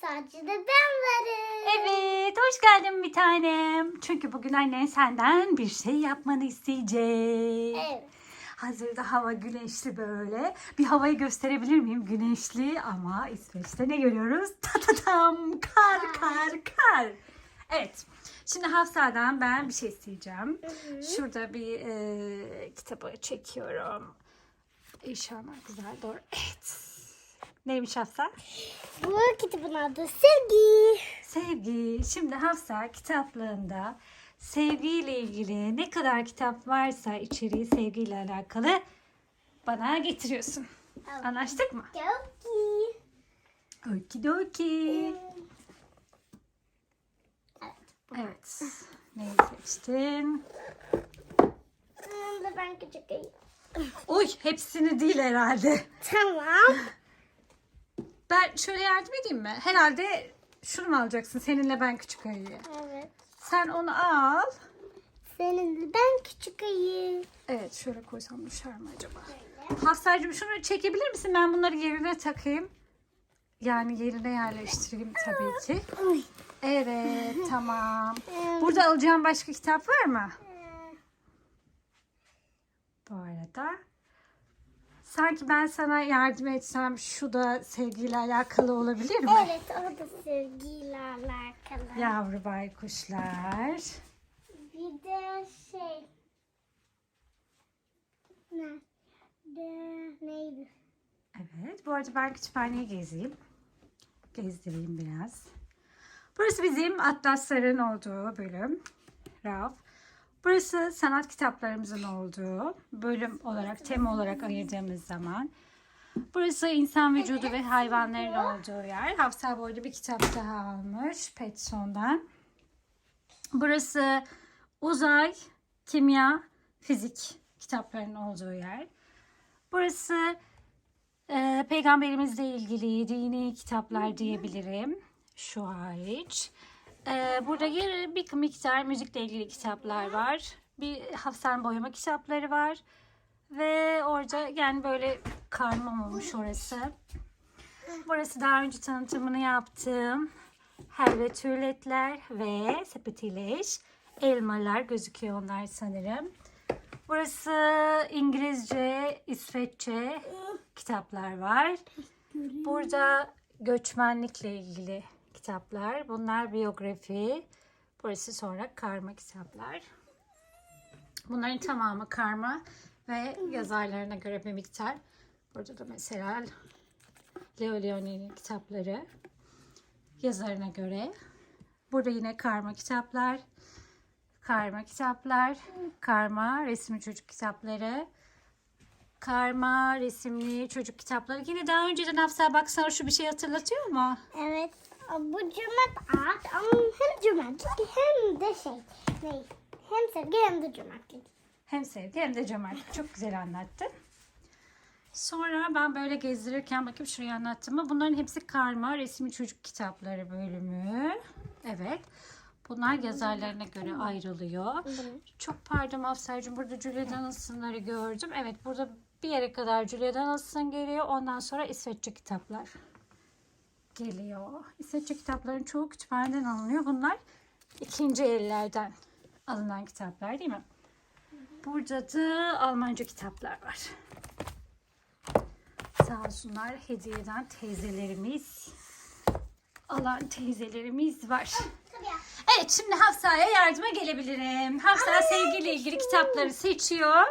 sadece de ben varım. Evet, hoş geldin bir tanem. Çünkü bugün annen senden bir şey yapmanı isteyecek. Evet. Hazırda hava güneşli böyle. Bir havayı gösterebilir miyim? Güneşli ama İsveç'te ne görüyoruz? Ta ta tam kar kar kar. Evet. Şimdi Hafsa'dan ben bir şey isteyeceğim. Şurada bir e, kitabı çekiyorum. İnşallah güzel doğru. Evet. Neymiş Hafsa? Bu kitabın adı Sevgi. Sevgi. Şimdi Hafsa kitaplığında sevgiyle ilgili ne kadar kitap varsa içeriği sevgiyle alakalı bana getiriyorsun. Anlaştık mı? Sevgi. Okidoki. Evet. Evet. Neyi seçtin? Ben küçük. Uy hepsini değil herhalde. Tamam. Ben şöyle yardım edeyim mi? Herhalde şunu mu alacaksın? Seninle ben küçük ayıyı. Evet. Sen onu al. Seninle ben küçük ayı. Evet şöyle koysam düşer mi acaba? Hafsa'cığım şunu çekebilir misin? Ben bunları yerine takayım. Yani yerine yerleştireyim tabii ki. Evet tamam. Burada alacağım başka kitap var mı? Bu arada. Sanki ben sana yardım etsem şu da sevgiyle alakalı olabilir mi? Evet o da sevgiyle alakalı. Yavru baykuşlar. Bir de şey. Ne? De, neydi? Evet. Bu arada ben kütüphaneyi gezeyim. Gezdireyim biraz. Burası bizim atlasların olduğu bölüm. Raf. Burası sanat kitaplarımızın olduğu bölüm olarak, tema olarak ayırdığımız zaman. Burası insan vücudu ve hayvanların olduğu yer. Hafsa arada bir kitap daha almış Petson'dan. Burası uzay, kimya, fizik kitaplarının olduğu yer. Burası ee, peygamberimizle ilgili dini kitaplar diyebilirim. Şu hariç. Ee, burada bir miktar müzikle ilgili kitaplar var. Bir Hafsan boyama kitapları var. Ve orada yani böyle karma olmuş orası. Burası daha önce tanıtımını yaptığım helva türletler ve sepetileş elmalar gözüküyor onlar sanırım. Burası İngilizce, İsveççe kitaplar var. Burada göçmenlikle ilgili kitaplar. Bunlar biyografi. Burası sonra karma kitaplar. Bunların tamamı karma ve yazarlarına göre bir miktar. Burada da mesela Leo Leoni'nin kitapları yazarına göre. Burada yine karma kitaplar. Karma kitaplar, karma resimli çocuk kitapları, karma resimli çocuk kitapları. Yine daha önceden Hafsa baksana şu bir şey hatırlatıyor mu? Evet. Bu cömert ağaç ama hem cömertlik hem de şey. Ne? Hem sevgi hem de cömertlik. Hem sevgi hem de cömertlik. Çok güzel anlattın. Sonra ben böyle gezdirirken bakayım şuraya anlattım mı? Bunların hepsi karma resimli çocuk kitapları bölümü. Evet. Bunlar yazarlarına göre ayrılıyor. Çok pardon Afsar'cığım burada Julia Donaldson'ları gördüm. Evet burada bir yere kadar Julia Donaldson geliyor. Ondan sonra İsveççe kitaplar geliyor. İsveççe kitapların çoğu kütüphaneden alınıyor. Bunlar ikinci ellerden alınan kitaplar değil mi? Burada da Almanca kitaplar var. Sağ olsunlar hediyeden teyzelerimiz alan teyzelerimiz var. Evet şimdi Hafsa'ya yardıma gelebilirim. Hafsa sevgiyle ilgili kitapları seçiyor.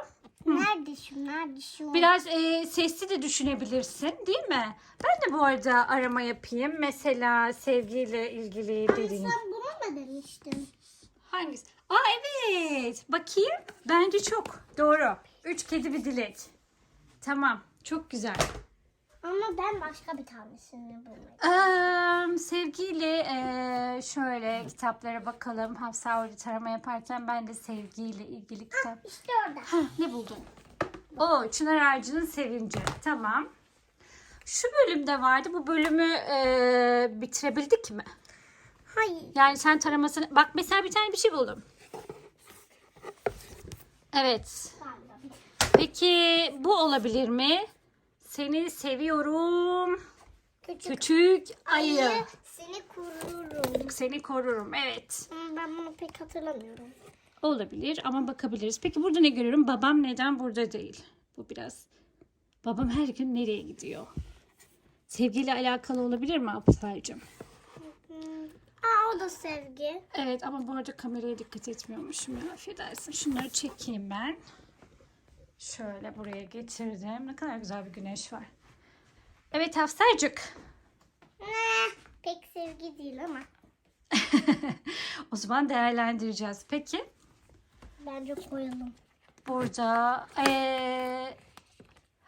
Nerede şu? Nerede şu? Biraz e, sesli de düşünebilirsin değil mi? Ben de bu arada arama yapayım. Mesela sevgiyle ilgili dediğin. Sen bunu mu demiştin? Hangisi? Aa evet. Bakayım. Bence çok. Doğru. Üç kedi bir dilek. Tamam. Çok güzel. Ama ben başka bir tanesini bulmayı. Ee, sevgiyle e, şöyle kitaplara bakalım. Hafsa orada tarama yaparken ben de sevgiyle ilgili kitap. İşte orada. Heh, ne buldun? O Çınar Ağacı'nın Sevinci. Tamam. Şu bölümde vardı. Bu bölümü e, bitirebildik mi? Hayır. Yani sen taramasını... Bak mesela bir tane bir şey buldum. Evet. Pardon. Peki bu olabilir mi? Seni seviyorum. Küçük, Küçük ayı. ayı seni korurum. Seni korurum. Evet. Ama ben bunu pek hatırlamıyorum. Olabilir ama bakabiliriz. Peki burada ne görüyorum? Babam neden burada değil? Bu biraz... Babam her gün nereye gidiyor? Sevgiyle alakalı olabilir mi Aptal'cığım? Hmm. Aa o da sevgi. Evet ama bu arada kameraya dikkat etmiyormuşum ya. Affedersin. Şunları çekeyim ben. Şöyle buraya getirdim. Ne kadar güzel bir güneş var. Evet Hafsaycık. Ne? Pek sevgi değil ama. o zaman değerlendireceğiz. Peki Bence koyalım. burada eee,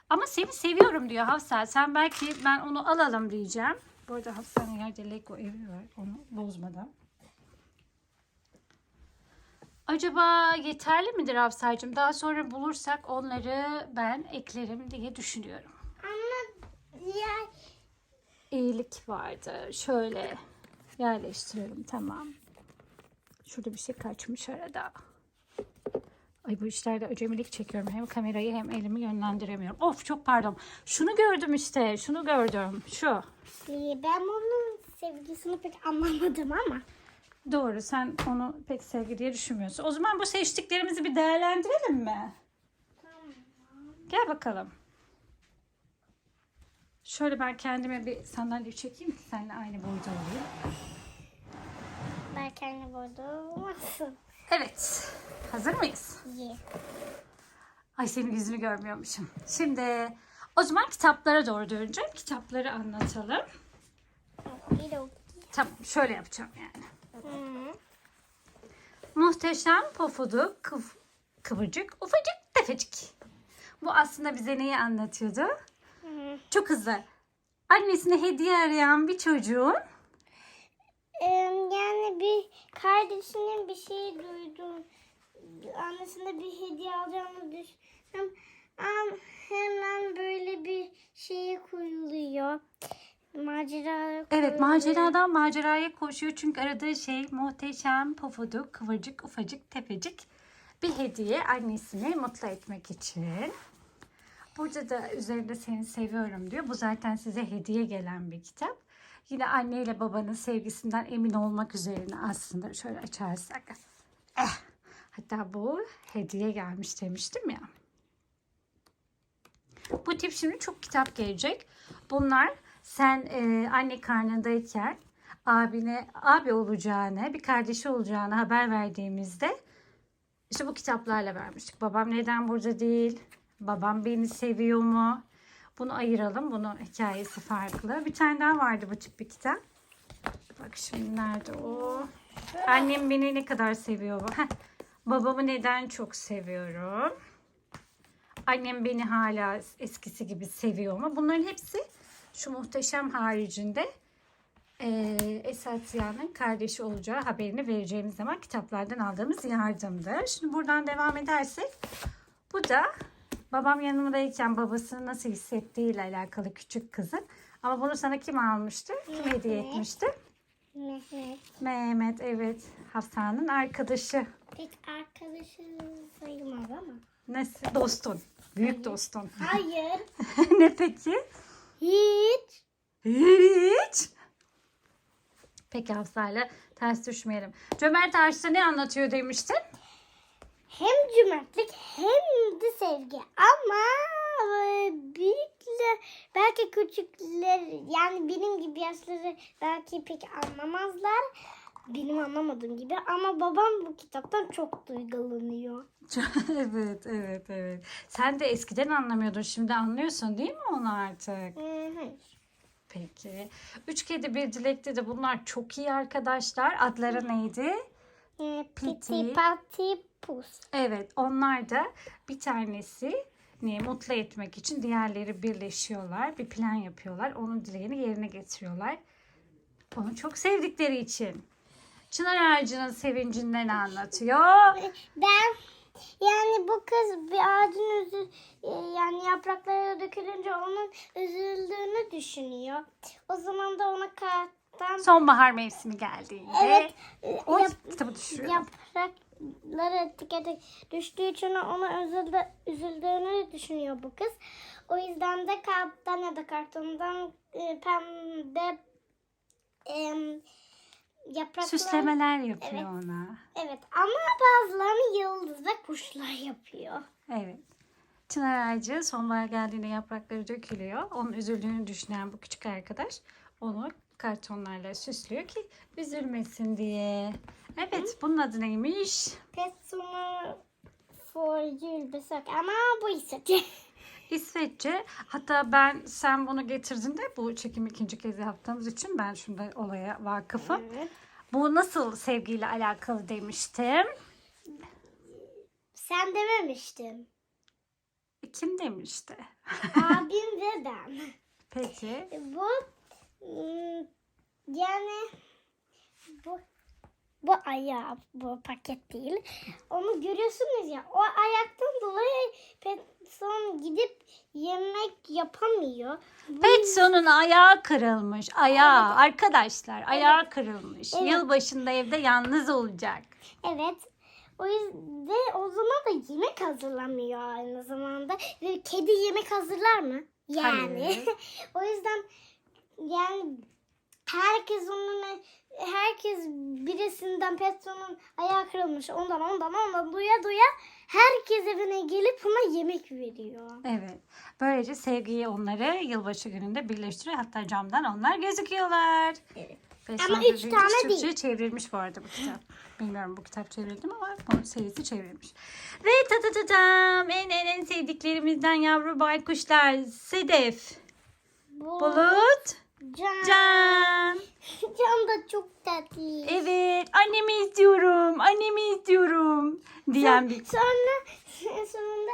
ama seni seviyorum diyor Hafsa. Sen belki ben onu alalım diyeceğim. Bu arada Hafsa'nın yerde Lego evi var. Onu bozmadan. Acaba yeterli midir Hafsa'cığım? Daha sonra bulursak onları ben eklerim diye düşünüyorum. Ama diğer İyilik vardı. Şöyle yerleştirelim. Tamam. Şurada bir şey kaçmış arada. Ay bu işlerde acemilik çekiyorum. Hem kamerayı hem elimi yönlendiremiyorum. Of çok pardon. Şunu gördüm işte. Şunu gördüm. Şu. ben bunun sevgisini pek anlamadım ama. Doğru. Sen onu pek sevgi diye düşünmüyorsun. O zaman bu seçtiklerimizi bir değerlendirelim mi? Gel bakalım. Şöyle ben kendime bir sandalye çekeyim ki seninle aynı boyda olayım. Belki anne burada olmasın. Evet. Hazır mıyız? İyi. Ay senin yüzünü görmüyormuşum. Şimdi o zaman kitaplara doğru döneceğim. Kitapları anlatalım. Tamam şöyle yapacağım yani. Muhteşem pofudu kıv- kıvırcık ufacık tefecik. Bu aslında bize neyi anlatıyordu? Hı. Çok hızlı. Annesine hediye arayan bir çocuğun yani bir kardeşinin bir şey duydum. Annesine bir hediye alacağını düşündüm. Hemen böyle bir şeye koyuluyor. Macera Evet maceradan maceraya koşuyor çünkü aradığı şey muhteşem pofuduk kıvırcık ufacık tefecik bir hediye annesini mutlu etmek için. Burada da üzerinde seni seviyorum diyor. Bu zaten size hediye gelen bir kitap. Yine anne ile babanın sevgisinden emin olmak üzerine aslında şöyle açarsak. Eh. Hatta bu hediye gelmiş demiştim ya. Bu tip şimdi çok kitap gelecek. Bunlar sen e, anne karnındayken abine abi olacağını, bir kardeşi olacağını haber verdiğimizde işte bu kitaplarla vermiştik. Babam neden burada değil? Babam beni seviyor mu? Bunu ayıralım. Bunun hikayesi farklı. Bir tane daha vardı bu tip bir kitap. Bak şimdi nerede o? Annem beni ne kadar seviyor? Heh. Babamı neden çok seviyorum? Annem beni hala eskisi gibi seviyor mu? Bunların hepsi şu muhteşem haricinde eee Esat Ziya'nın kardeşi olacağı haberini vereceğimiz zaman kitaplardan aldığımız yardımdır. Şimdi buradan devam edersek bu da babam yanımdayken babasını nasıl hissettiğiyle alakalı küçük kızın. Ama bunu sana kim almıştı? Kim hediye etmişti? Mehmet. Mehmet evet Hafsa'nın arkadaşı. Pek arkadaşı sayılmaz ama. Nasıl? Dostun. Büyük dostun. Hayır. ne peki? Hiç. Hiç. Peki Hafsa'yla ters düşmeyelim. Cömert Ağaç'ta ne anlatıyor demiştin? Hem cömertlik hem de sevgi. Ama e, büyükler belki küçükler yani benim gibi yaşları belki pek anlamazlar. Benim anlamadığım gibi ama babam bu kitaptan çok duygulanıyor. evet, evet, evet. Sen de eskiden anlamıyordun. Şimdi anlıyorsun değil mi onu artık? Hı hı. Peki. Üç Kedi Bir Dilek'te de bunlar çok iyi arkadaşlar. Adları neydi? E, Piti. Piti pati pus. Evet, onlar da bir tanesi ne mutlu etmek için diğerleri birleşiyorlar. Bir plan yapıyorlar. Onun dileğini yerine getiriyorlar. Onu çok sevdikleri için. Çınar ağacının sevincinden anlatıyor. Ben yani bu kız bir ağacın üzü e, yani yaprakları dökülünce onun üzüldüğünü düşünüyor. O zaman da ona karttan Sonbahar mevsimi geldiğinde Evet. e, o yap- kitabı düşürüyor. yaprak kartonları tık tık düştüğü için ona üzüldü, üzüldüğünü düşünüyor bu kız. O yüzden de kağıttan ya da kartondan e, pembe em, yapraklar... Süslemeler yapıyor Evet. ona. Evet ama bazılarını yıldız ve kuşlar yapıyor. Evet. Çınar ağacı sonbahar geldiğinde yaprakları dökülüyor. Onun üzüldüğünü düşünen bu küçük arkadaş onu kartonlarla süslüyor ki üzülmesin diye. Evet bunun adı neymiş? Petsumur for Gülbesök ama bu İsveççe. İsveççe. Hatta ben sen bunu getirdiğinde bu çekim ikinci kez yaptığımız için ben şunda olaya vakıfım. Evet. Bu nasıl sevgiyle alakalı demiştim. Sen dememiştin. Kim demişti? Abim ve ben. Peki. Bu ım, yani bu bu ayağı bu paket değil. Onu görüyorsunuz ya o ayaktan dolayı Petson gidip yemek yapamıyor. Bu Petson'un ayağı kırılmış. Ayağı arkadaşlar ayağı kırılmış. Evet. Yılbaşında evde yalnız olacak. Evet. O yüzden o zaman da yemek hazırlamıyor aynı zamanda. Ve kedi yemek hazırlar mı? Yani. O yüzden yani herkes onun herkes birisinden Petro'nun ayağı kırılmış. Ondan ondan ondan duya duya herkes evine gelip ona yemek veriyor. Evet. Böylece sevgiyi onları yılbaşı gününde birleştiriyor. Hatta camdan onlar gözüküyorlar. Evet. Petson Ama üç tane Türkçe değil. çevrilmiş bu arada bu kitap. Bilmiyorum bu kitap çevrildi mi ama bunun serisi çevrilmiş. Ve tatatam en en en sevdiklerimizden yavru baykuşlar. Sedef, Bu Bulut, Can. Can. Can da çok tatlı. Evet annemi istiyorum, annemi istiyorum diyen bir Sonra sonunda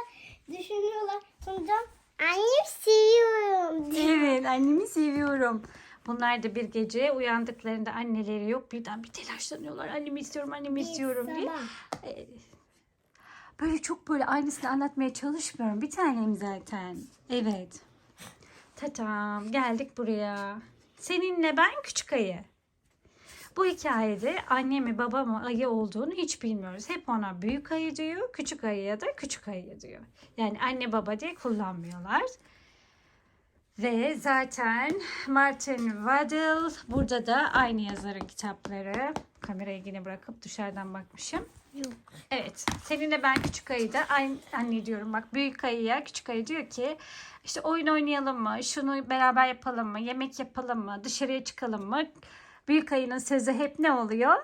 düşünüyorlar. Sonra Can annem seviyorum diyor. Evet annemi seviyorum. Bunlar da bir gece uyandıklarında anneleri yok birden bir telaşlanıyorlar. Annemi istiyorum, annemi istiyorum diye. Ee, Böyle çok böyle aynısını anlatmaya çalışmıyorum. Bir tanem zaten. Evet. Tatam geldik buraya. Seninle ben küçük ayı. Bu hikayede anne mi baba mı ayı olduğunu hiç bilmiyoruz. Hep ona büyük ayı diyor, küçük ayıya da küçük ayı diyor. Yani anne baba diye kullanmıyorlar. Ve zaten Martin Waddell burada da aynı yazarın kitapları. Kamerayı yine bırakıp dışarıdan bakmışım. Yok. Evet. Seninle ben küçük ayı da aynı anne diyorum. Bak büyük ayıya küçük ayı diyor ki işte oyun oynayalım mı? Şunu beraber yapalım mı? Yemek yapalım mı? Dışarıya çıkalım mı? Büyük ayının sözü hep ne oluyor?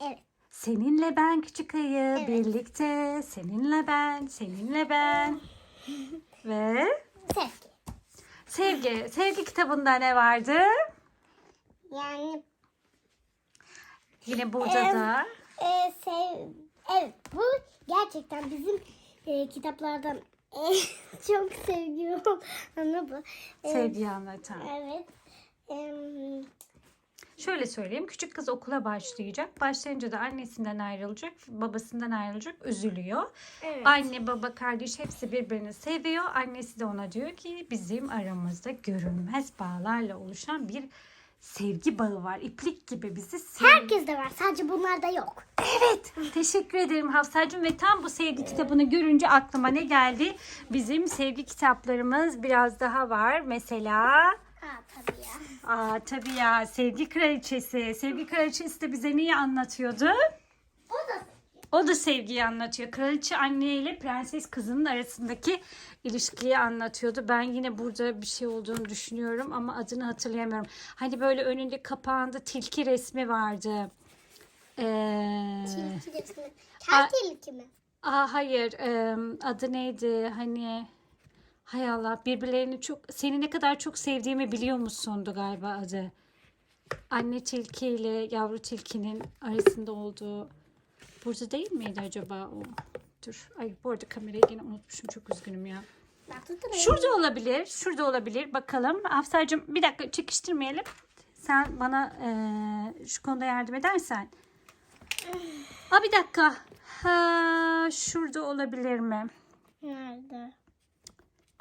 Evet. Seninle ben küçük ayı Evet. birlikte. Seninle ben, seninle ben. Ve Sevgi. Sevgi. Sevgi kitabında ne vardı? Yani Yine burada Em, da e, sev, evet bu gerçekten bizim e, kitaplardan en çok sevdiğim anı bu. E, sevgiyi anlatan. Evet. Şöyle söyleyeyim. Küçük kız okula başlayacak. Başlayınca da annesinden ayrılacak, babasından ayrılacak, üzülüyor. evet. Anne, baba, kardeş hepsi birbirini seviyor. Annesi de ona diyor ki bizim aramızda görünmez bağlarla oluşan bir sevgi bağı var. İplik gibi bizi sev- Herkes de var. Sadece bunlarda yok. Evet. Teşekkür ederim Hafsa'cığım ve tam bu sevgi kitabını görünce aklıma ne geldi? Bizim sevgi kitaplarımız biraz daha var. Mesela Ha tabii ya. Aa tabii ya Sevgi Kraliçesi. Sevgi Kraliçesi de bize neyi anlatıyordu? O da O da sevgiyi anlatıyor. Kraliçe anne ile prenses kızının arasındaki ilişkiyi anlatıyordu. Ben yine burada bir şey olduğunu düşünüyorum ama adını hatırlayamıyorum. Hani böyle önünde kapağında tilki resmi vardı. Ee, tilki resmi. Kel tilki mi? aa, hayır ee, adı neydi hani hay Allah birbirlerini çok seni ne kadar çok sevdiğimi biliyor musundu galiba adı. Anne tilki ile yavru tilkinin arasında olduğu burada değil miydi acaba o? Dur. Ay bu arada kamerayı yine unutmuşum. Çok üzgünüm ya. Şurada olabilir. Şurada olabilir. Bakalım. Hafsa'cığım bir dakika çekiştirmeyelim. Sen bana eee, şu konuda yardım edersen. Aa, bir dakika. Ha, şurada olabilir mi? Nerede?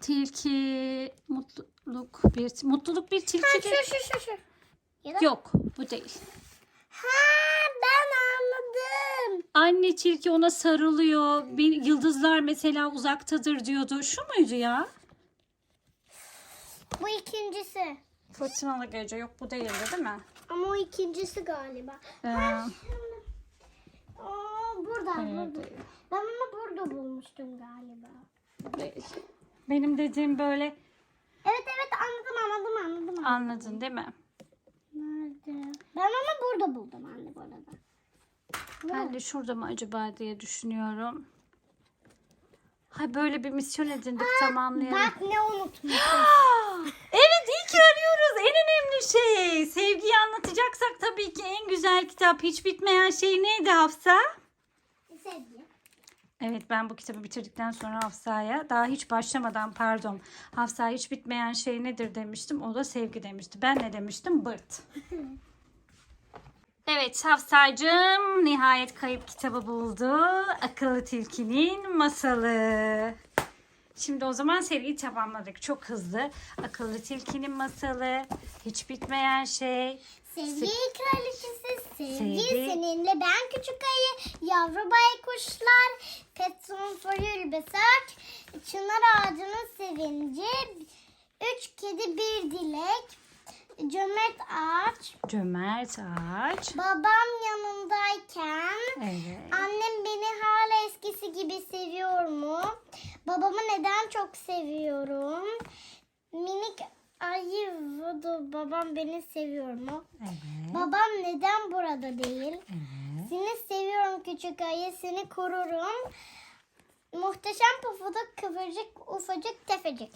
Tilki mutluluk bir mutluluk bir tilki Ha, şu şu şu şu. Ya da... yok bu değil. Ha ben anladım. Anne tilki ona sarılıyor. Bir yıldızlar mesela uzaktadır diyordu. Şu muydu ya? Bu ikincisi. Fırtınalı gece yok bu değildi değil mi? Ama o ikincisi galiba. Ee, Aa, burada, Evet. burada. Ben onu burada bulmuştum galiba. Benim dediğim böyle Evet evet anladım anladım anladım. anladın değil mi? Nerede? Ben onu burada buldum anne bu arada. Ben de şurada mı acaba diye düşünüyorum. Ha böyle bir misyon edindik tamamlayalım. Bak ne unutmuşum. evet iyi ki arıyoruz. En önemli şey. Sevgiyi anlatacaksak tabii ki en güzel kitap. Hiç bitmeyen şey neydi Hafsa? Sevgi. Evet ben bu kitabı bitirdikten sonra Hafsa'ya daha hiç başlamadan pardon Hafsa hiç bitmeyen şey nedir demiştim. O da sevgi demişti. Ben ne demiştim? Bırt. Evet Hafsa'cığım nihayet kayıp kitabı buldu. Akıllı Tilki'nin masalı. Şimdi o zaman seriyi tamamladık. Çok hızlı. Akıllı Tilki'nin masalı. Hiç bitmeyen şey. Sevgi kraliçesi, sevgi Sevgi. seninle ben küçük ayı, yavru baykuşlar, Petson Foyul Besak, çınar ağacının sevinci, üç kedi bir dilek, cömert ağaç, Cömert ağaç. babam yanımdayken, Evet. annem beni hala eskisi gibi seviyor mu? Babamı neden çok seviyorum? Minik ayı Voodoo, babam beni seviyor mu? Evet. Babam neden burada değil? Evet. Seni seviyorum küçük ayı, seni korurum. Muhteşem pufuduk, kıvırcık, ufacık, tefecik.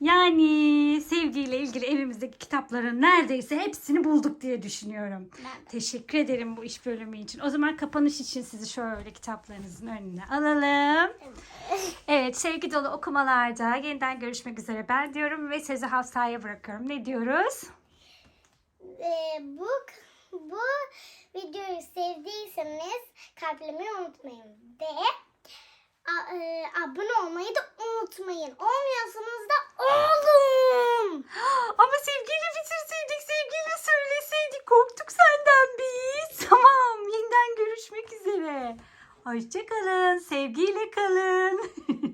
Yani sevgiyle ilgili evimizdeki kitapların neredeyse hepsini bulduk diye düşünüyorum. Ben- Teşekkür ederim bu iş bölümü için. O zaman kapanış için sizi şöyle kitaplarınızın önüne alalım. Evet sevgi dolu okumalarda yeniden görüşmek üzere ben diyorum ve sözü Hafsa'ya bırakıyorum. Ne diyoruz? Ee, bu bu videoyu sevdiyseniz kalplemeyi unutmayın ve a- e, abone olmayı da unutmayın. Olmuyorsanız da olun. Ama sevgiyle bitirseydik, sevgiyle söyleseydik. Korktuk senden biz. Tamam, yeniden görüşmek üzere. Hoşçakalın, sevgiyle kalın.